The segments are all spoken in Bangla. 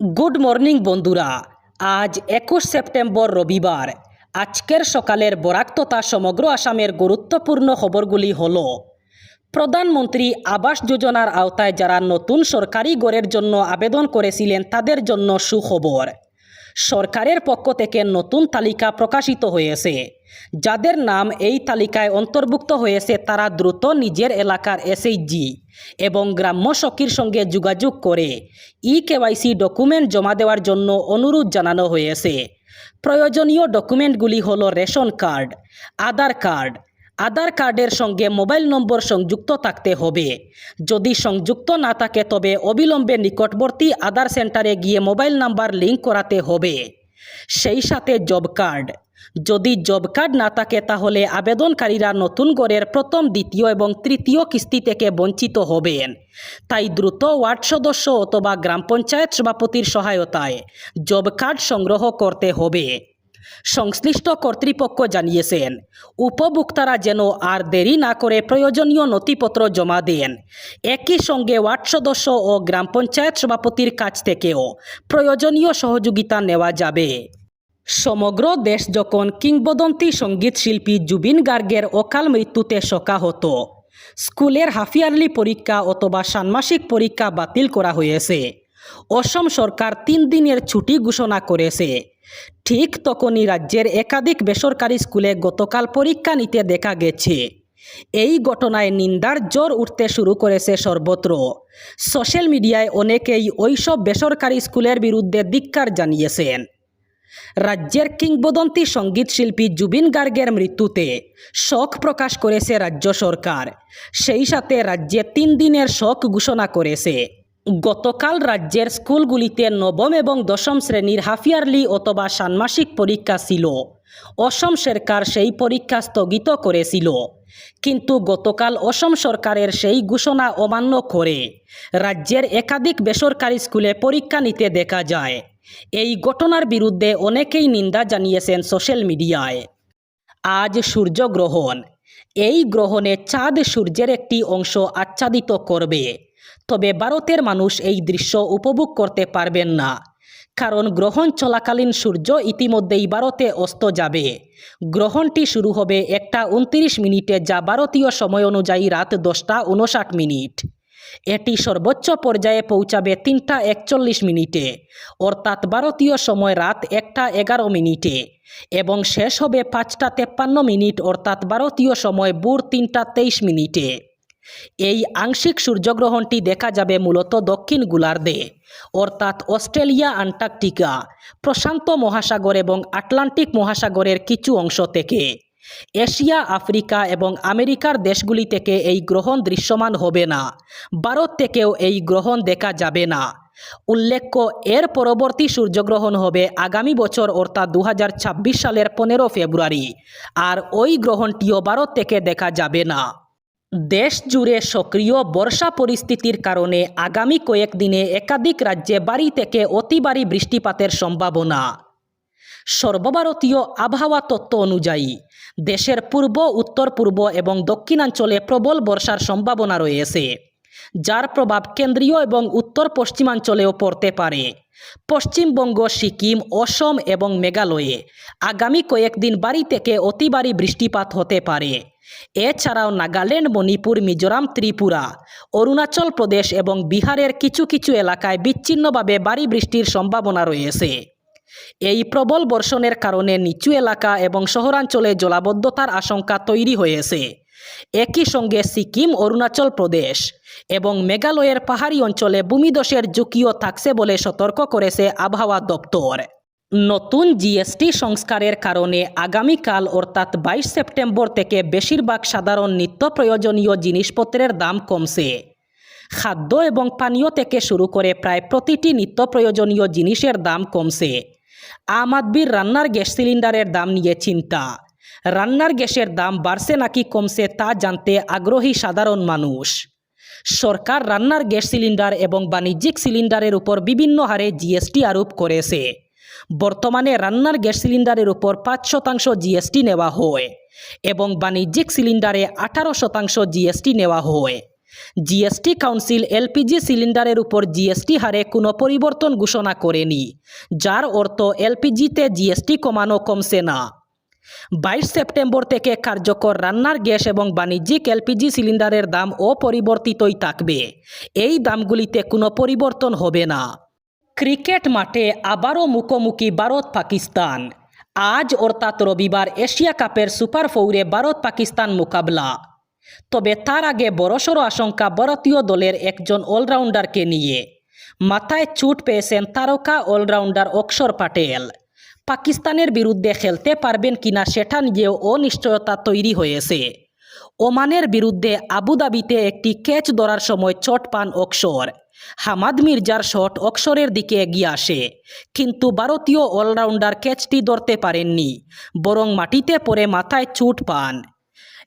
গুড মর্নিং বন্ধুরা। আজ একুশ সেপ্টেম্বর রবিবার। আজকের সকালের বরাক তথা সমগ্র আসামের গুরুত্বপূর্ণ খবরগুলি হল, প্রধানমন্ত্রী আবাস যোজনার আওতায় যারা নতুন সরকারি গড়ের জন্য আবেদন করেছিলেন তাদের জন্য সুখবর। সরকারের পক্ষ থেকে নতুন তালিকা প্রকাশিত হয়েছে। যাদের নাম এই তালিকায় অন্তর্ভুক্ত হয়েছে, তারা দ্রুত নিজের এলাকার এসএইচজি এবং গ্রাম্য সখীর সঙ্গে যোগাযোগ করে ই কেওয়াইসি ডকুমেন্ট জমা দেওয়ার জন্য অনুরোধ জানানো হয়েছে। প্রয়োজনীয় ডকুমেন্টগুলি হলো ration card, Aadhaar card Aadhaar কার্ডের সঙ্গে মোবাইল নম্বর সংযুক্ত থাকতে হবে। যদি সংযুক্ত না থাকে, তবে অবিলম্বে নিকটবর্তী আধার সেন্টারে গিয়ে মোবাইল নাম্বার লিঙ্ক করাতে হবে। সেই সাথে জব কার্ড। যদি জব কার্ড না থাকে, তাহলে আবেদনকারীরা নতুন গড়ের প্রথম, দ্বিতীয় এবং তৃতীয় কিস্তি থেকে বঞ্চিত হবেন। তাই দ্রুত ওয়ার্ড সদস্য অথবা গ্রাম পঞ্চায়েত সভাপতির সহায়তায় জব কার্ড সংগ্রহ করতে হবে। সংশ্লিষ্ট কর্তৃপক্ষ জানিয়েছেন, উপভোক্তারা যেন আর দেরি না করে প্রয়োজনীয় নথিপত্র জমা দেন। একই সঙ্গে ওয়ার্ড সদস্য ও গ্রাম পঞ্চায়েত সভাপতির কাছ থেকেও প্রয়োজনীয় সহযোগিতা নেওয়া যাবে। সমগ্র দেশ যখন কিংবদন্তি সংগীত শিল্পী জুবিন গার্গের অকাল মৃত্যুতে শোকাহত, স্কুলের হাফিয়ারলি পরীক্ষা অথবা ষান্মাসিক পরীক্ষা বাতিল করা হয়েছে। অসম সরকার তিন দিনের ছুটি ঘোষণা করেছে। ঠিক তখনই রাজ্যের একাধিক বেসরকারি স্কুলে গতকাল পরীক্ষা নিতে দেখা গেছে। এই ঘটনায় নিন্দার জ্বর উঠতে শুরু করেছে সর্বত্র। সোশ্যাল মিডিয়ায় অনেকেই ওইসব বেসরকারি স্কুলের বিরুদ্ধে ধিক্কার জানিয়েছেন। রাজ্যের কিংবদন্তি সংগীত শিল্পী জুবিন গার্গের মৃত্যুতে শোক প্রকাশ করেছে রাজ্য সরকার। সেই সাথে রাজ্যে তিন দিনের শোক ঘোষণা করেছে। গতকাল রাজ্যের স্কুলগুলিতে নবম এবং দশম শ্রেণির হাফিয়ারলি অথবা ষান্মাসিক পরীক্ষা ছিল। অসম সরকার সেই পরীক্ষা স্থগিত করেছিল। কিন্তু গতকাল অসম সরকারের সেই ঘোষণা অমান্য করে। রাজ্যের একাধিক বেসরকারি স্কুলে পরীক্ষা নিতে দেখা যায়। এই ঘটনার বিরুদ্ধে অনেকেই নিন্দা জানিয়েছেন সোশ্যাল মিডিয়ায়। আজ সূর্যগ্রহণ। এই গ্রহণে চাঁদ সূর্যের একটি অংশ আচ্ছাদিত করবে। তবে ভারতের মানুষ এই দৃশ্য উপভোগ করতে পারবেন না। কারণ গ্রহণ চলাকালীন সূর্য ইতিমধ্যেই ভারতে অস্ত যাবে। গ্রহণটি শুরু হবে একটা উনত্রিশ মিনিটে যা ভারতীয় সময় অনুযায়ী রাত দশটা উনষাট মিনিট। এটি সর্বোচ্চ পর্যায়ে পৌঁছাবে তিনটা একচল্লিশ মিনিটে, অর্থাৎ ভারতীয় সময় রাত একটা এগারো মিনিটে, এবং শেষ হবে পাঁচটা তেপ্পান্ন মিনিট, অর্থাৎ ভারতীয় সময় ভোর তিনটা তেইশ মিনিটে। এই আংশিক সূর্যগ্রহণটি দেখা যাবে মূলত দক্ষিণ গোলার্ধে, অর্থাৎ অস্ট্রেলিয়া, আন্টার্কটিকা, প্রশান্ত মহাসাগর এবং আটলান্টিক মহাসাগরের কিছু অংশ থেকে। এশিয়া, আফ্রিকা এবং আমেরিকার দেশগুলি থেকে এই গ্রহণ দৃশ্যমান হবে না, ভারত থেকেও এই গ্রহণ দেখা যাবে না। উল্লেখ্য, এর পরবর্তী সূর্যগ্রহণ হবে আগামী বছর, অর্থাৎ দু হাজার ছাব্বিশ সালের পনেরো ফেব্রুয়ারি, আর ওই গ্রহণটিও ভারত থেকে দেখা যাবে না। দেশ জুড়ে সক্রিয় বর্ষা পরিস্থিতির কারণে আগামী কয়েকদিনে একাধিক রাজ্যে বাড়ি থেকে অতি ভারী বৃষ্টিপাতের সম্ভাবনা। সর্বভারতীয় আবহাওয়া তত্ত্ব অনুযায়ী, দেশের পূর্ব, উত্তর পূর্ব এবং দক্ষিণাঞ্চলে প্রবল বর্ষার সম্ভাবনা রয়েছে, যার প্রভাব কেন্দ্রীয় এবং উত্তর পশ্চিমাঞ্চলেও পড়তে পারে। পশ্চিমবঙ্গ, সিকিম, অসম এবং মেঘালয়ে আগামী কয়েকদিন বাড়ি থেকে অতি ভারী বৃষ্টিপাত হতে পারে। এছাড়াও নাগাল্যান্ড, মণিপুর, মিজোরাম, ত্রিপুরা, অরুণাচল প্রদেশ এবং বিহারের কিছু কিছু এলাকায় বিচ্ছিন্নভাবে বাড়ি বৃষ্টির সম্ভাবনা রয়েছে। এই প্রবল বর্ষণের কারণে নিচু এলাকা এবং শহরাঞ্চলে জলাবদ্ধতার আশঙ্কা তৈরি হয়েছে। একই সঙ্গে সিকিম, অরুণাচল প্রদেশ এবং মেঘালয়ের পাহাড়ি অঞ্চলে ভূমিধসের ঝুঁকিও থাকছে বলে সতর্ক করেছে আবহাওয়া দপ্তর। নতুন জিএসটি সংস্কারের কারণে আগামীকাল অর্থাৎ বাইশ সেপ্টেম্বর থেকে বেশিরভাগ সাধারণ নিত্য প্রয়োজনীয় জিনিসপত্রের দাম কমছে। খাদ্য এবং পানীয় থেকে শুরু করে প্রায় প্রতিটি নিত্য প্রয়োজনীয় জিনিসের দাম কমছে। আম আদমির রান্নার গ্যাস সিলিন্ডারের দাম নিয়ে চিন্তা। রান্নার গ্যাসের দাম বাড়ছে নাকি কমছে তা জানতে আগ্রহী সাধারণ মানুষ। সরকার রান্নার গ্যাস সিলিন্ডার এবং বাণিজ্যিক সিলিন্ডারের উপর বিভিন্ন হারে জিএসটি আরোপ করেছে। বর্তমানে রান্নার গ্যাস সিলিন্ডারের উপর পাঁচ শতাংশ জিএসটি নেওয়া হয় এবং বাণিজ্যিক সিলিন্ডারে আঠারো শতাংশ জিএসটি নেওয়া হয়। জিএসটি কাউন্সিল এলপিজি সিলিন্ডারের উপর জিএসটি হারে কোনো পরিবর্তন ঘোষণা করেনি, যার অর্থ এলপিজিতে জিএসটি কমানো কমছে না। বাইশ সেপ্টেম্বর থেকে কার্যকর রান্নার গ্যাস এবং বাণিজ্যিক এলপিজি সিলিন্ডারের দাম অপরিবর্তিতই থাকবে। এই দামগুলিতে কোনো পরিবর্তন হবে না। ক্রিকেট মাঠে আবারও মুখোমুখি ভারত পাকিস্তান। আজ অর্থাৎ রবিবার এশিয়া কাপের সুপার ফৌরে ভারত পাকিস্তান মোকাবলা। তবে তার আগে বড়সড় আশঙ্কা ভারতীয় দলের একজন অলরাউন্ডারকে নিয়ে। মাথায় চুট পেয়েছেন তারকা অলরাউন্ডার অক্ষর পাটেল। পাকিস্তানের বিরুদ্ধে খেলতে পারবেন কিনা সেটা নিয়েও অনিশ্চয়তা তৈরি হয়েছে। ওমানের বিরুদ্ধে আবুধাবিতে একটি ক্যাচ ধরার সময় চট পান অক্ষর হামাদ মির্জার শট অক্ষরের দিকে এগিয়ে আসে। কিন্তু ভারতীয় অলরাউন্ডার ক্যাচটি ধরতে পারেননি, বরং মাটিতে পড়ে মাথায় চুট পান।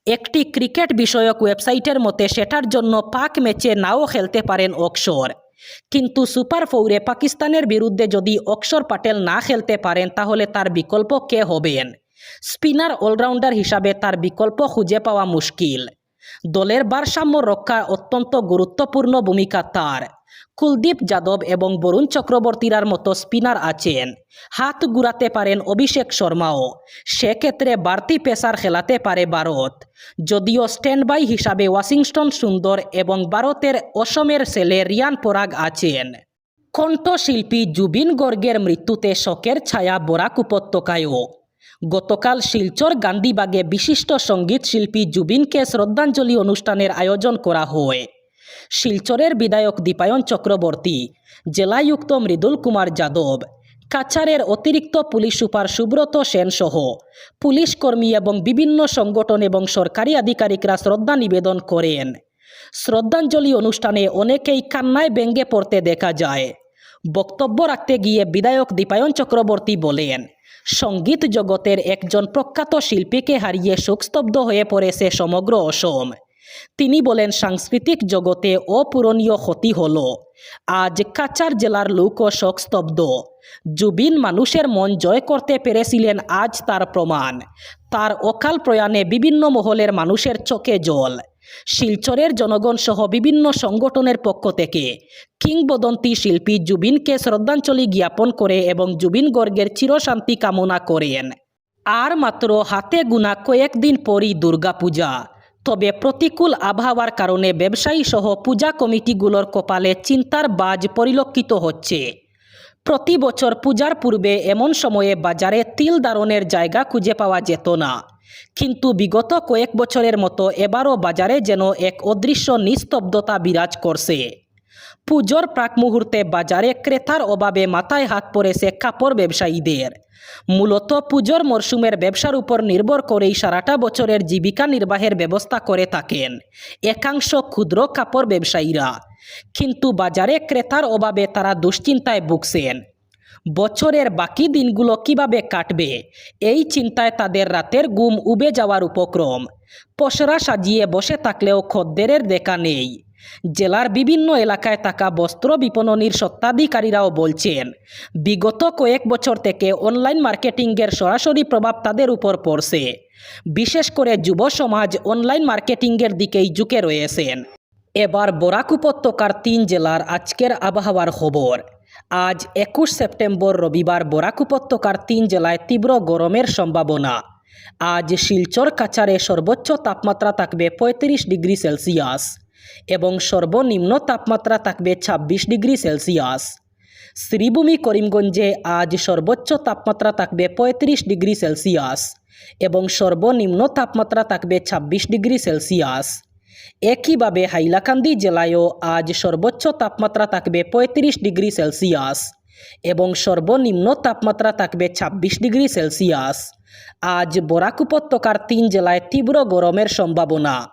একটি ক্রিকেট বিষয়ক ওয়েবসাইটের মতে সেটার জন্য পাক ম্যাচে নাও খেলতে পারেন অক্ষর কিন্তু সুপার ফৌরে পাকিস্তানের বিরুদ্ধে যদি অক্ষর পাটেল না খেলতে পারেন, তাহলে তার বিকল্প কে হবেন? স্পিনার অলরাউন্ডার হিসাবে তার বিকল্প খুঁজে পাওয়া মুশকিল। দলের ভারসাম্য রক্ষা অত্যন্ত গুরুত্বপূর্ণ ভূমিকা তার। কুলদীপ যাদব এবং বরুণ চক্রবর্তীরার মতো স্পিনার আছেন। হাত গুড়াতে পারেন অভিষেক শর্মাও। সেক্ষেত্রে বাড়তি পেসার খেলাতে পারে ভারত। যদিও স্ট্যান্ড বাই হিসাবে ওয়াশিংটন সুন্দর এবং ভারতের অসমের ছেলে রিয়ান পরাগ আছেন। কণ্ঠশিল্পী জুবিন গর্গের মৃত্যুতে শোকের ছায়া বরাক উপত্যকায়ও। গতকাল শিলচর গান্ধীবাগে বিশিষ্ট সংগীত শিল্পী জুবিনকে শ্রদ্ধাঞ্জলি অনুষ্ঠানের আয়োজন করা হয়। শিলচরের বিধায়ক দীপায়ন চক্রবর্তী, জেলায়ুক্ত মৃদুল কুমার যাদব কাছারের অতিরিক্ত পুলিশ সুপার সুব্রত সেন সহ পুলিশ কর্মী এবং বিভিন্ন সংগঠন এবং সরকারি আধিকারিকরা শ্রদ্ধা নিবেদন করেন। শ্রদ্ধাঞ্জলি অনুষ্ঠানে অনেকেই কান্নায় ব্যঙ্গে পড়তে দেখা যায়। বক্তব্য রাখতে গিয়ে বিধায়ক দীপায়ন চক্রবর্তী বলেন, সংগীত জগতের একজন প্রখ্যাত শিল্পীকে হারিয়ে শোকস্তব্ধ হয়ে পড়েছে সমগ্র অসম। তিনি বলেন, সাংস্কৃতিক জগতে অপূরণীয় ক্ষতি হল। আজ কাচার জেলার লোকও শোকস্তব্ধ জুবিন মানুষের মন জয় করতে পেরেছিলেন আজ তার প্রমাণ। তার অকাল প্রয়াণে বিভিন্ন মহলের মানুষের চোখে জল। শিলচরের জনগণ সহ বিভিন্ন সংগঠনের পক্ষ থেকে কিংবদন্তি শিল্পী জুবিনকে শ্রদ্ধাঞ্জলি জ্ঞাপন করে এবং জুবিন গর্গের চিরশান্তি কামনা করেন। আর মাত্র হাতে গুনা কয়েকদিন পরই দুর্গাপূজা। তবে প্রতিকূল আবহাওয়ার কারণে ব্যবসায়ী সহ পূজা কমিটিগুলোর কপালে চিন্তার বাজ পরিলক্ষিত হচ্ছে। প্রতি বছর পূজার পূর্বে এমন সময়ে বাজারে তিল দারণের জায়গা খুঁজে পাওয়া যেত না। কিন্তু বিগত কয়েক বছরের মতো এবারও বাজারে যেন এক অদৃশ্য নিস্তব্ধতা বিরাজ করছে। পুজোর প্রাক মুহূর্তে বাজারে ক্রেতার অভাবে মাথায় হাত পড়েছে কাপড় ব্যবসায়ীদের। মূলত পুজোর মরশুমের ব্যবসার উপর নির্ভর করেই সারাটা বছরের জীবিকা নির্বাহের ব্যবস্থা করে থাকেন একাংশ ক্ষুদ্র কাপড় ব্যবসায়ীরা। কিন্তু বাজারে ক্রেতার অভাবে তারা দুশ্চিন্তায় ভুগছেন। বছরের বাকি দিনগুলো কীভাবে কাটবে? এই চিন্তায় তাদের রাতের ঘুম উবে যাওয়ার উপক্রম। পসরা সাজিয়ে বসে থাকলেও খদ্দেরের দেখা নেই। জেলার বিভিন্ন এলাকায় থাকা বস্ত্র বিপণনীর সত্ত্বাধিকারীরাও বলছেন, বিগত কয়েক বছর থেকে অনলাইন মার্কেটিংয়ের সরাসরি প্রভাব তাদের উপর পড়ছে। বিশেষ করে যুব সমাজ অনলাইন মার্কেটিংয়ের দিকেই ঝুঁকে রয়েছেন। এবার বরাক উপত্যকার তিন জেলার আজকের আবহাওয়ার খবর। আজ একুশ সেপ্টেম্বর রবিবার বরাক উপত্যকার তিন জেলায় তীব্র গরমের সম্ভাবনা। আজ শিলচর কাছারে সর্বোচ্চ তাপমাত্রা থাকবে পঁয়ত্রিশ ডিগ্রি সেলসিয়াস। এবং সর্বনিম্ন তাপমাত্রা থাকবে ছাব্বিশ ডিগ্রি সেলসিয়াস। শ্রীভূমি করিমগঞ্জে আজ সর্বোচ্চ তাপমাত্রা থাকবে পঁয়ত্রিশ ডিগ্রি সেলসিয়াস এবং সর্বনিম্ন তাপমাত্রা থাকবে ছাব্বিশ ডিগ্রি সেলসিয়াস। একইভাবে হাইলাকান্দি জেলায়ও আজ সর্বোচ্চ তাপমাত্রা থাকবে পঁয়ত্রিশ ডিগ্রি সেলসিয়াস এবং সর্বনিম্ন তাপমাত্রা থাকবে ছাব্বিশ ডিগ্রি সেলসিয়াস। আজ বরাক উপত্যকার তিন জেলায় তীব্র গরমের সম্ভাবনা।